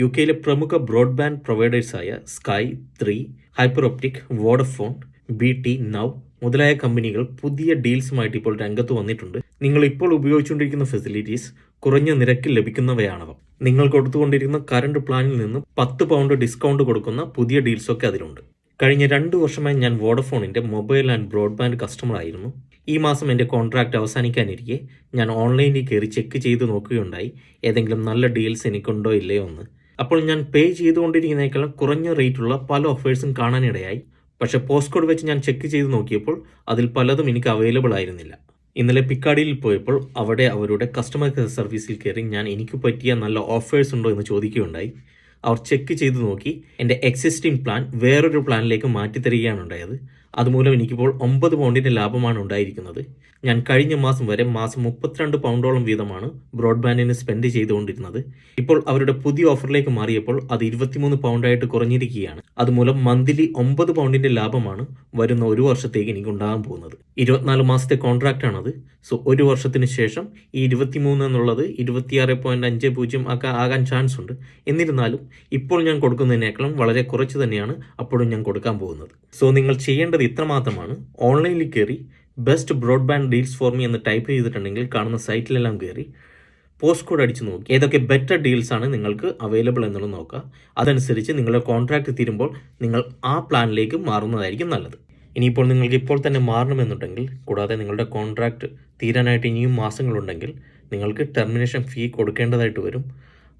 U കെയിലെ പ്രമുഖ broadband പ്രൊവൈഡേഴ്സായ Sky Three Hyperoptic Vodafone B T Now മുതലായ കമ്പനികൾ പുതിയ ഡീൽസുമായിട്ട് ഇപ്പോൾ രംഗത്ത് വന്നിട്ടുണ്ട്. നിങ്ങൾ ഇപ്പോൾ ഉപയോഗിച്ചുകൊണ്ടിരിക്കുന്ന ഫെസിലിറ്റീസ് കുറഞ്ഞ നിരക്കിൽ ലഭിക്കുന്നവയാണവ. നിങ്ങൾ കൊടുത്തുകൊണ്ടിരിക്കുന്ന കറണ്ട് പ്ലാനിൽ നിന്ന് പത്ത് പൗണ്ട് ഡിസ്കൗണ്ട് കൊടുക്കുന്ന പുതിയ ഡീൽസൊക്കെ അതിലുണ്ട്. കഴിഞ്ഞ രണ്ട് വർഷമായി ഞാൻ വോഡഫോണിന്റെ മൊബൈൽ ആൻഡ് ബ്രോഡ്ബാൻഡ് കസ്റ്റമർ ആയിരുന്നു. ഈ മാസം എന്റെ കോൺട്രാക്റ്റ് അവസാനിക്കാനിരിക്കെ ഞാൻ ഓൺലൈനിൽ കയറി ചെക്ക് ചെയ്ത് നോക്കുകയുണ്ടായി. ഏതെങ്കിലും നല്ല ഡീൽസ് എനിക്കുണ്ടോ ഇല്ലയോ എന്ന്. അപ്പോൾ ഞാൻ പേ ചെയ്തുകൊണ്ടിരിക്കുന്നതിനേക്കാളും കുറഞ്ഞ റേറ്റുള്ള പല ഓഫേഴ്സും കാണാനിടയായി. പക്ഷേ പോസ്റ്റ് കോഡ് വെച്ച് ഞാൻ ചെക്ക് ചെയ്ത് നോക്കിയപ്പോൾ അതിൽ പലതും എനിക്ക് അവൈലബിൾ ആയിരുന്നില്ല. ഇന്നലെ പിക്കാടിയിൽ പോയപ്പോൾ അവിടെ അവരുടെ കസ്റ്റമർ കെയർ സർവീസിൽ കയറി ഞാൻ എനിക്ക് പറ്റിയ നല്ല ഓഫേഴ്സ് ഉണ്ടോ എന്ന് ചോദിക്കുകയുണ്ടായി. അവർ ചെക്ക് ചെയ്ത് നോക്കി. എന്റെ എക്സിസ്റ്റിംഗ് പ്ലാൻ വേറൊരു പ്ലാനിലേക്ക് മാറ്റി തരികയാണ് ഉണ്ടായത്. അതുമൂലം എനിക്കിപ്പോൾ ഒമ്പത് പൗണ്ടിന്റെ ലാഭമാണ് ഉണ്ടായിരിക്കുന്നത്. ഞാൻ കഴിഞ്ഞ മാസം വരെ മാസം മുപ്പത്തിരണ്ട് പൗണ്ടോളം വീതമാണ് ബ്രോഡ്ബാൻഡിന് സ്പെൻഡ് ചെയ്തുകൊണ്ടിരുന്നത്. ഇപ്പോൾ അവരുടെ പുതിയ ഓഫറിലേക്ക് മാറിയപ്പോൾ അത് ഇരുപത്തിമൂന്ന് പൗണ്ടായിട്ട് കുറഞ്ഞിരിക്കുകയാണ്. അതുമൂലം മന്ത്ലി ഒമ്പത് പൗണ്ടിന്റെ ലാഭമാണ് വരുന്ന ഒരു വർഷത്തേക്ക് എനിക്ക് ഉണ്ടാകാൻ പോകുന്നത്. ഇരുപത്തിനാല് മാസത്തെ കോൺട്രാക്റ്റ് ആണത് സോ ഒരു വർഷത്തിന് ശേഷം ഈ ഇരുപത്തിമൂന്ന് എന്നുള്ളത് ഇരുപത്തിയാറ് പോയിന്റ് അഞ്ച് പൂജ്യം ഒക്കെ ആകാൻ ചാൻസ് ഉണ്ട്. എന്നിരുന്നാലും ഇപ്പോൾ ഞാൻ കൊടുക്കുന്നതിനേക്കാളും വളരെ കുറച്ച് തന്നെയാണ് അപ്പോഴും ഞാൻ കൊടുക്കാൻ പോകുന്നത്. സോ നിങ്ങൾ ചെയ്യേണ്ടത് ഇത്രമാത്രമാണ്. ഓൺലൈനിൽ കയറി best broadband deals for me എന്ന് ടൈപ്പ് ചെയ്തിട്ടുണ്ടെങ്കിൽ കാണുന്ന സൈറ്റിലെല്ലാം കയറി പോസ്റ്റ് കോഡ് അടിച്ച് നോക്കി. ഏതൊക്കെ ബെറ്റർ ഡീൽസ് ആണ് നിങ്ങൾക്ക് അവൈലബിൾ എന്നുള്ളത് നോക്കുക അതനുസരിച്ച് നിങ്ങളുടെ കോൺട്രാക്ട് തീരുമ്പോൾ നിങ്ങൾ ആ പ്ലാനിലേക്ക് മാറുന്നതായിരിക്കും നല്ലത്. ഇനിയിപ്പോൾ നിങ്ങൾക്ക് ഇപ്പോൾ തന്നെ മാറണമെന്നുണ്ടെങ്കിൽ കൂടാതെ നിങ്ങളുടെ കോൺട്രാക്ട് തീരാനായിട്ട് ഇനിയും മാസങ്ങളുണ്ടെങ്കിൽ നിങ്ങൾക്ക് ടെർമിനേഷൻ ഫീ കൊടുക്കേണ്ടതായിട്ട് വരും.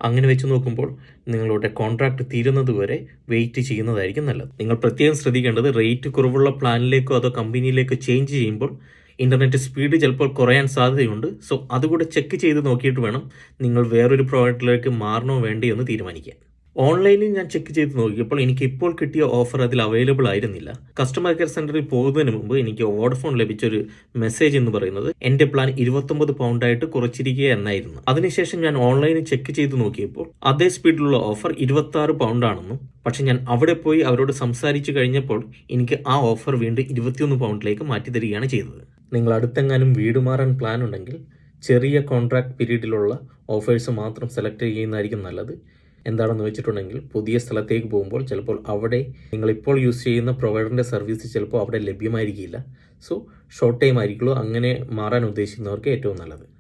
അങ്ങനെ വെച്ച് നോക്കുമ്പോൾ നിങ്ങളുടെ കോൺട്രാക്ട് തീരുന്നത് വരെ വെയിറ്റ് ചെയ്യുന്നതായിരിക്കും നല്ലത്. നിങ്ങൾ പ്രത്യേകം ശ്രദ്ധിക്കേണ്ടത് റേറ്റ് കുറവുള്ള പ്ലാനിലേക്കോ അതോ കമ്പനിയിലേക്കോ ചേഞ്ച് ചെയ്യുമ്പോൾ ഇന്റർനെറ്റ് സ്പീഡ് ചിലപ്പോൾ കുറയാൻ സാധ്യതയുണ്ട്. സോ അതുകൂടെ ചെക്ക് ചെയ്ത് നോക്കിയിട്ട് വേണം നിങ്ങൾ വേറൊരു പ്രൊവൈഡറിലേക്ക് മാറണോ വേണ്ടയോ എന്ന് തീരുമാനിക്കാൻ. ഓൺലൈനിൽ ഞാൻ ചെക്ക് ചെയ്ത് നോക്കിയപ്പോൾ എനിക്ക് ഇപ്പോൾ കിട്ടിയ ഓഫർ അതിൽ അവൈലബിൾ ആയിരുന്നില്ല. കസ്റ്റമർ കെയർ സെന്ററിൽ പോകുന്നതിന് മുമ്പ് എനിക്ക് വോഡഫോൺ ലഭിച്ചൊരു മെസ്സേജ് എന്ന് പറയുന്നത് എന്റെ പ്ലാൻ ഇരുപത്തൊമ്പത് പൗണ്ടായിട്ട് കുറച്ചിരിക്കുക എന്നായിരുന്നു. അതിനുശേഷം ഞാൻ ഓൺലൈനിൽ ചെക്ക് ചെയ്ത് നോക്കിയപ്പോൾ അതേ സ്പീഡിലുള്ള ഓഫർ ഇരുപത്തി ആറ് പൗണ്ടാണെന്നും പക്ഷെ ഞാൻ അവിടെ പോയി അവരോട് സംസാരിച്ചു കഴിഞ്ഞപ്പോൾ എനിക്ക് ആ ഓഫർ വീണ്ടും ഇരുപത്തിയൊന്ന് പൗണ്ടിലേക്ക് മാറ്റി തരികയാണ് ചെയ്തത്. നിങ്ങൾ അടുത്തെങ്ങാനും വീട് മാറാൻ പ്ലാൻ ഉണ്ടെങ്കിൽ ചെറിയ കോൺട്രാക്ട് പീരീഡിലുള്ള ഓഫേഴ്സ് മാത്രം സെലക്ട് ചെയ്യുന്നതായിരിക്കും നല്ലത്. എന്താണെന്ന് വെച്ചിട്ടുണ്ടെങ്കിൽ പുതിയ സ്ഥലത്തേക്ക് പോകുമ്പോൾ ചിലപ്പോൾ അവിടെ നിങ്ങൾ ഇപ്പോൾ യൂസ് ചെയ്യുന്ന പ്രൊവൈഡറിന്റെ സർവീസ് ചിലപ്പോൾ അവിടെ ലഭ്യമായിരിക്കില്ല. സോ ഷോർട്ട് ടൈം ആയിരിക്കുള്ളൂ. അങ്ങനെ മാറാൻ ഉദ്ദേശിക്കുന്നവർക്ക് ഏറ്റവും നല്ലത്.